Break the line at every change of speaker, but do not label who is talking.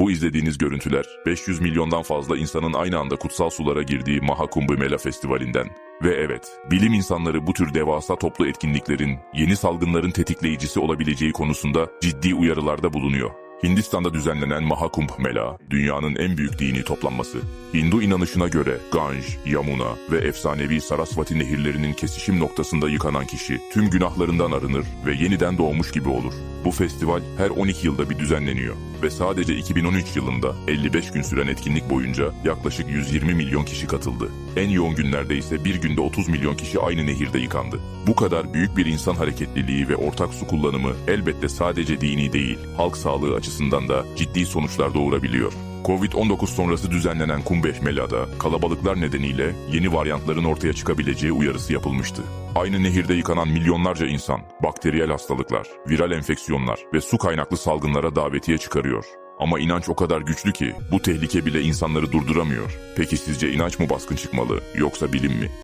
Bu izlediğiniz görüntüler 500 milyondan fazla insanın aynı anda kutsal sulara girdiği Mahakumbh Mela Festivali'nden. Ve evet, bilim insanları bu tür devasa toplu etkinliklerin yeni salgınların tetikleyicisi olabileceği konusunda ciddi uyarılarda bulunuyor. Hindistan'da düzenlenen Mahakumbh Mela, dünyanın en büyük dini toplanması. Hindu inanışına göre Ganj, Yamuna ve efsanevi Sarasvati nehirlerinin kesişim noktasında yıkanan kişi tüm günahlarından arınır ve yeniden doğmuş gibi olur. Bu festival her 12 yılda bir düzenleniyor ve sadece 2013 yılında 55 gün süren etkinlik boyunca yaklaşık 120 milyon kişi katıldı. En yoğun günlerde ise bir günde 30 milyon kişi aynı nehirde yıkandı. Bu kadar büyük bir insan hareketliliği ve ortak su kullanımı elbette sadece dini değil, halk sağlığı açısından da ciddi sonuçlar doğurabiliyor. Covid-19 sonrası düzenlenen Kumbh Mela'da kalabalıklar nedeniyle yeni varyantların ortaya çıkabileceği uyarısı yapılmıştı. Aynı nehirde yıkanan milyonlarca insan, bakteriyel hastalıklar, viral enfeksiyonlar ve su kaynaklı salgınlara davetiye çıkarıyor. Ama inanç o kadar güçlü ki bu tehlike bile insanları durduramıyor. Peki sizce inanç mı baskın çıkmalı yoksa bilim mi?